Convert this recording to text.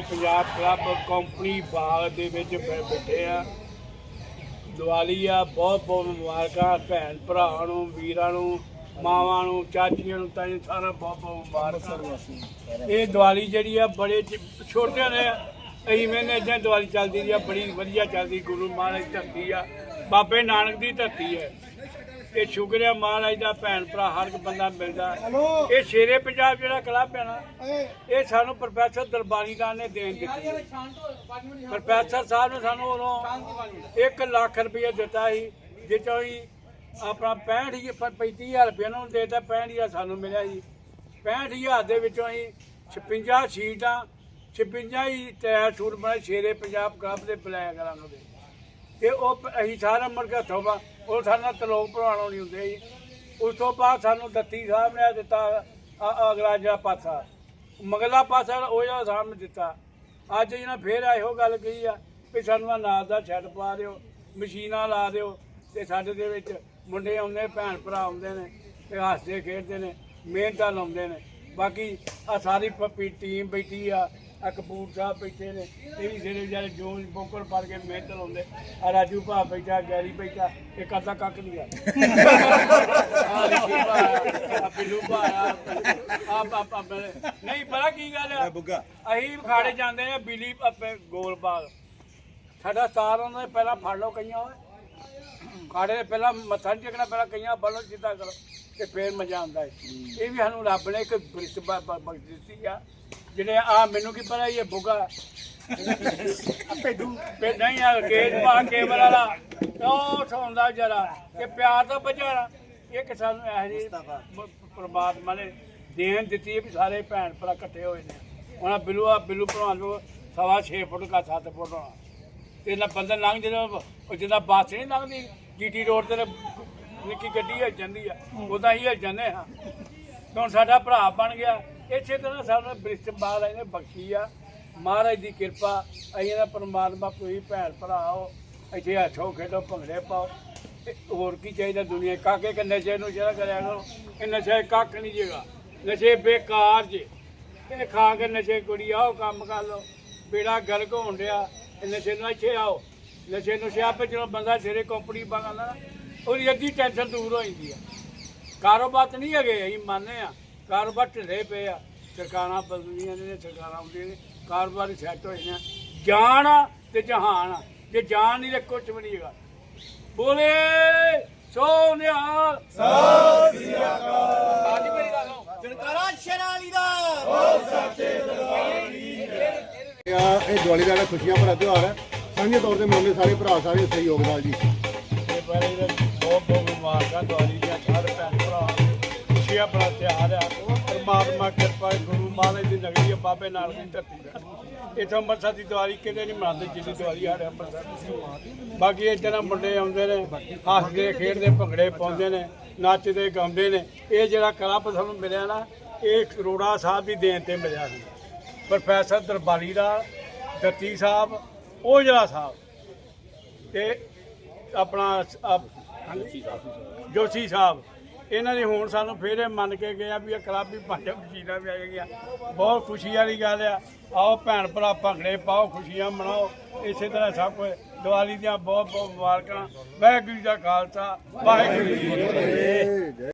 ਅਸੀਂ Punjab club company ਬਾਗ ਦੇ ਵਿੱਚ ਬੈਠੇ ਆ। ਦੀਵਾਲੀ ਆ, ਬਹੁਤ ਬਹੁਤ ਮੁਬਾਰਕਾਂ ਭੈਣ ਭਰਾਵਾਂ ਨੂੰ, ਵੀਰਾਂ ਨੂੰ, ਮਾਵਾਂ ਨੂੰ, ਚਾਚੀਆਂ ਨੂੰ ਤਾਂ ਸਾਰਾ ਬਹੁਤ ਬਹੁਤ ਮੁਬਾਰਕਾਂ। ਇਹ ਦੀਵਾਲੀ ਜਿਹੜੀ ਆ ਬੜੇ ਛੋਟੇ ਨੇ ਅਸੀਂ ਮੈਨੇ ਇਦਾਂ ਦੀਵਾਲੀ ਚੱਲਦੀ ਰਹੀ ਆ, ਬੜੀ ਵਧੀਆ ਚੱਲਦੀ, ਗੁਰੂ ਮਹਾਰਾਜ ਧਰਤੀ ਆ। ਬਾਬੇ ਨਾਨਕ ਦੀ ਧਰਤੀ ਹੈ। ਇਹ ਸ਼ੁਕਰ ਹੈ ਮਹਾਰਾਜ ਦਾ ਭੈਣ ਭਰਾ ਹਰ ਇੱਕ ਬੰਦਾ ਮਿਲਦਾ। ਇਹ ਸ਼ੇਰੇ ਪੰਜਾਬ ਜਿਹੜਾ ਕਲੱਬ ਹੈ ਨਾ ਇਹ ਸਾਨੂੰ ਪ੍ਰੋਫੈਸਰ ਦਰਬਾਰੀ ਲਾਲ ਨੇ ਦੇਣ ਦਿੱਤੀ। ਪ੍ਰੋਫੈਸਰ ਸਾਹਿਬ ਨੇ ਸਾਨੂੰ ਉਦੋਂ 1 ਲੱਖ ਰੁਪਏ ਦਿੱਤਾ ਸੀ ਜਿੱਚੋਂ ਹੀ ਆਪਣਾ 65 35000 ਰੁਪਏ ਨੂੰ ਦੇਤਾ 65000 ਸਾਨੂੰ ਮਿਲਿਆ ਸੀ। 65000 ਦੇ ਵਿੱਚੋਂ ਹੀ 56 ਸ਼ੀਟਾਂ 56 ਹੀ ਟਾਇਰ ਸੂਟ ਬਣੇ ਸ਼ੇਰੇ ਪੰਜਾਬ ਕਲੱਬ ਦੇ ਬਲੈਕ ਰੰਗ ਦੇ। ਇਹ ਉਹ ਅਸੀਂ ਸਾਰਾ ਮੁੜ ਕੇ ਹੱਥੋਂ ਬਾ ਉਹ ਸਾਡਾ ਤਲੋਕ ਭਰਾਣੋ ਨਹੀਂ ਹੁੰਦੇ ਜੀ। ਉਸ ਤੋਂ ਬਾਅਦ ਸਾਨੂੰ ਦੱਤੀ ਸਾਹਿਬ ਨੇ ਦਿੱਤਾ ਆ- ਆ ਅਗਲਾ ਜਿਹੜਾ ਪਾਸਾ। ਮਗਲਾ ਪਾਸਾ ਉਹ ਜਿਹੜਾ ਸਾਹਮਣੇ ਦਿੱਤਾ। ਅੱਜ ਇਹਨਾਂ ਫੇਰ ਇਹੋ ਗੱਲ ਕਹੀ ਆ ਵੀ ਸਾਨੂੰ ਅਨਾਜ ਦਾ ਛੱਡ ਪਾ ਦਿਓ, ਮਸ਼ੀਨਾਂ ਲਾ ਦਿਓ ਤੇ ਸਾਡੇ ਦੇ ਵਿੱਚ ਮੁੰਡੇ ਆਉਂਦੇ, ਭੈਣ ਭਰਾ ਆਉਂਦੇ ਨੇ ਤੇ ਹੱਸਦੇ ਖੇਡਦੇ ਨੇ, ਮਿਹਨਤਾਂ ਲਾਉਂਦੇ ਨੇ। ਬਾਕੀ ਆ ਸਾਰੀ ਪੱਪੀ ਟੀਮ ਬੈਠੀ ਆ ਆ ਕਪੂਰ ਸਾਹਿਬ ਬੈਠੇ ਨੇ ਇਹ ਵੀ ਜਿਹੜੇ ਜਿਹੜੇ ਜੋਨ ਬੋਕਰ ਪੜ ਕੇ ਮਿਹਨਤ ਲਾਉਂਦੇ। ਆ ਰਾਜੂ ਭਾ ਬੈਠਾ ਗੈਰੀ ਬੈਠਾ ਇੱਕ ਅੱਧਾ ਕੱਕ ਨਹੀਂ ਆ। ਆ ਰਿਸ਼ੀ ਭਾ ਆ ਬਿੱਲੂ ਭਾ ਆ ਆ ਆ- ਆ ਨਹੀਂ ਪਤਾ ਕੀ ਗੱਲ ਆ? ਬੁੱਗਾ। ਅਸੀਂ ਖਾੜੇ ਜਾਂਦੇ ਆ ਬਿਲੀ ਗੋਲ ਬਾਗ। ਸਾਡਾ ਸਟਾਰ ਉਹਨਾਂ ਨੇ ਪਹਿਲਾਂ ਫੜ ਲਓ ਕਈਆਂ ਓਏ। ਖਾੜੇ ਦੇ ਪਹਿਲਾਂ ਮੱਥਾ ਨਹੀਂ ਟੇਕਣਾ ਪਹਿਲਾਂ ਕਈਆਂ ਫੜੋ ਜਿੱਦਾਂ ਕਰੋ ਤੇ ਫੇਰ ਮਜ਼ਾ ਆਉਂਦਾ ਹੈ। ਇਹ ਵੀ ਸਾਨੂੰ ਰੱਬ ਨੇ ਇੱਕ ਬਖਸ਼ ਦਿੱਤੀ ਆ। ਜਿਹੜੇ ਆ ਮੈਨੂੰ ਕੀ ਪਤਾ ਇਹ ਬੁਗਾ? ਭੇਡੂ ਭੇ ਨਹੀਂ ਆ ਕੇਜ ਪਾ ਕੇਬਲ ਵਾਲਾ। ਉਹ ਸੌਂਦਾ ਜਰਾ ਕਿ ਪਿਆਰ ਦਾ ਬਚਾਣਾ ਇਹ ਕਿ ਸਾਨੂੰ ਇਹ ਜੀ ਪ੍ਰਮਾਤਮਾ ਨੇ ਦੇਣ ਦਿੱਤੀ ਹੈ ਵੀ ਸਾਰੇ ਭੈਣ ਭਰਾ ਇਕੱਠੇ ਹੋਏ ਨੇ। ਉਹਨਾਂ ਬਿੱਲੂ ਆ ਬਿੱਲੂ ਭਲਵਾਨ ਨੂੰ ਸਵਾ 6 ਫੁੱਟ ਦਾ 7 ਫੁੱਟ ਹੋਣਾ। ਤੇ ਨਾ ਬੰਦਾ ਲੰਘ ਜਦੋਂ ਉਹ ਜਿੱਦਾਂ ਬੱਸ ਨਹੀਂ ਲੰਘਦੀ ਜੀਟੀ ਰੋਡ ਤੇ ਨਿੱਕੀ ਗੱਡੀ ਹਿਲ ਜਾਂਦੀ ਆ। ਉਦਾਂ ਹੀ ਹਿਲ ਜਾਂਦੇ ਹਾਂ। ਹੁਣ ਸਾਡਾ ਭਰਾ ਬਣ ਗਿਆ। ਇਸੇ ਤਰ੍ਹਾਂ ਸਾਨੂੰ ਬ੍ਰਿਸ਼ਟ ਮਹਾਰਾਜ ਨੇ, ਬਖਸ਼ੀ ਆ। ਮਹਾਰਾਜ ਦੀ ਕਿਰਪਾ, ਅਸੀਂ ਇਹਦਾ ਪਰਮਾਤਮਾ ਕੋਈ ਭੈਣ ਭਰਾ ਹੋ, ਇੱਥੇ ਹੱਥੋਂ ਖੇਡੋ, ਭੰਗੜੇ ਪਾਓ। ਹੋਰ ਕੀ ਚਾਹੀਦਾ ਦੁਨੀਆ ਕਾਕੇ ਕਿ ਨਸ਼ੇ ਨੂੰ ਜਿਹੜਾ ਕਰਿਆ ਕਰੋ, ਇਹ ਨਸ਼ੇ ਕੱਖ ਨਹੀਂ ਜੇਗਾ। ਨਸ਼ੇ ਬੇਕਾਰ ਜੇ। ਇਹ ਖਾ ਕੇ ਨਸ਼ੇ ਕੁੜੀ ਆਓ, ਕੰਮ ਕਰ ਲਓ। ਬੇੜਾ ਗਰਕ ਹੋਣ ਡਿਆ, ਇਹ ਨਸ਼ੇ ਨੂੰ ਇੱਥੇ ਆਓ। ਨਸ਼ੇ ਨੂੰ ਸਿਆਪੇ ਜਦੋਂ ਬੰਦਾ ਸਿਰੇ ਕੰਪਨੀ ਬਣਾਉਂਦਾ ਉਹਦੀ ਅੱਧੀ ਟੈਨਸ਼ਨ ਦੂਰ ਹੋ ਜਾਂਦੀ ਆ। ਕਾਰੋਬਾਰ ਨਹੀਂ ਹੈਗੇ, ਅਸੀਂ ਮੰਨਦੇ ਆ ਕਾਰੋਬਾਰ ਢਿੱਲੇ ਪਏ ਆ। ਸਰਕਾਰਾਂ ਬਦਲੀਆਂ ਨੇ ਸਰਕਾਰਾਂ ਆਉਂਦੀਆਂ ਨੇ। ਕਾਰੋਬਾਰ ਸੈੱਟ ਹੋਏ ਨੇ। ਜਾਨ ਆ ਤੇ ਜਹਾਨ ਆ। ਜੇ ਜਾਨ ਨਹੀਂ ਤੇ ਕੁਝ ਵੀ ਨਹੀਂ ਹੈਗਾ। ਬੋਲੇ ਸੋ ਨਿਹਾਲ। ਜਨਕਾਰਾ ਸ਼ਰਾਲੀ ਦਾ। ਇਹ ਆ ਇਹ ਦੀਵਾਲੀ ਦਾ ਖੁਸ਼ੀਆਂ ਭਰਾ ਤਿਉਹਾਰ ਹੈ ਸਾਂਝੇ ਤੌਰ ਤੇ ਮਨਾਉਂਦੇ ਸਾਰੇ ਭਰਾ ਸਾਰੇ ਸਹਿਯੋਗ ਨਾਲ ਜੀ। ਪਹਿਲੇ ਦਿਨ ਬਹੁਤ ਬਹੁਤ ਮੁਬਾਰਕਾਂ ਦਿਵਾਲੀ ਦੀਆਂ ਸਾਰੇ ਭੈਣ ਭਰਾ। ਖੁਸ਼ੀਆਂ ਬੜਾ ਤਿਉਹਾਰ ਆ। ਪਰਮਾਤਮਾ ਕਿਰਪਾ ਗੁਰੂ ਮਹਾਰਾਜ ਦੀ ਨਗਰੀ ਆ ਬਾਬੇ ਨਾਨਕ ਦੀ ਧਰਤੀ ਤੇ। ਇੱਥੋਂ ਅੰਮ੍ਰਿਤਸਰ ਦੀ ਦਿਵਾਲੀ ਕਿਤੇ ਨਹੀਂ ਮਨਾਉਂਦੇ ਜਿੰਨੀ ਦਿਵਾਲੀ ਸਾਡੇ ਅੰਮ੍ਰਿਤਸਰ ਦੀ ਬਾਕੀ ਇਹ ਜਿਹੜਾ ਮੁੰਡੇ ਆਉਂਦੇ ਨੇ ਹੱਸਦੇ ਖੇਡਦੇ ਭੰਗੜੇ ਪਾਉਂਦੇ ਨੇ ਨੱਚਦੇ ਗਾਉਂਦੇ ਨੇ ਇਹ ਜਿਹੜਾ ਕਲੱਬ ਸਾਨੂੰ ਮਿਲਿਆ ਨਾ ਇਹ ਕਰੋੜਾ ਸਾਹਿਬ ਦੀ ਦੇਣ ਤੇ ਮਿਲਿਆ ਸੀ। ਪ੍ਰੋਫੈਸਰ ਦਰਬਾਰੀ ਦਾ ਦੱਤੀ ਸਾਹਿਬ ਔਜਲਾ ਸਾਹਿਬ। ਤੇ ਆਪਣਾ ਆਪ- ਜੋਸ਼ੀ ਸਾਹਿਬ। ਇਹਨਾਂ ਨੇ ਹੁਣ ਸਾਨੂੰ ਫੇਰ ਇਹ ਮੰਨ ਕੇ ਗਏ ਵੀ ਇਹ ਕਲੱਬ ਵੀ ਪੰਜ ਮਸ਼ੀਨਾਂ ਵੀ ਆ ਗਈਆਂ। ਬਹੁਤ ਖੁਸ਼ੀ ਵਾਲੀ ਗੱਲ ਆ। ਆਓ ਭੈਣ ਭਰਾ, ਭੰਗੜੇ ਪਾਓ, ਖੁਸ਼ੀਆਂ ਮਨਾਓ। ਇਸੇ ਤਰ੍ਹਾਂ ਸਭ ਕੁਝ। ਦੀਵਾਲੀ ਦੀਆਂ ਬਹੁਤ ਬਹੁਤ ਮੁਬਾਰਕਾਂ। ਵਾਹਿਗੁਰੂ ਜੀ ਦਾ ਖਾਲਸਾ, ਵਾਹਿਗੁਰੂ ਜੀ ਕੀ ਫਤਿਹ।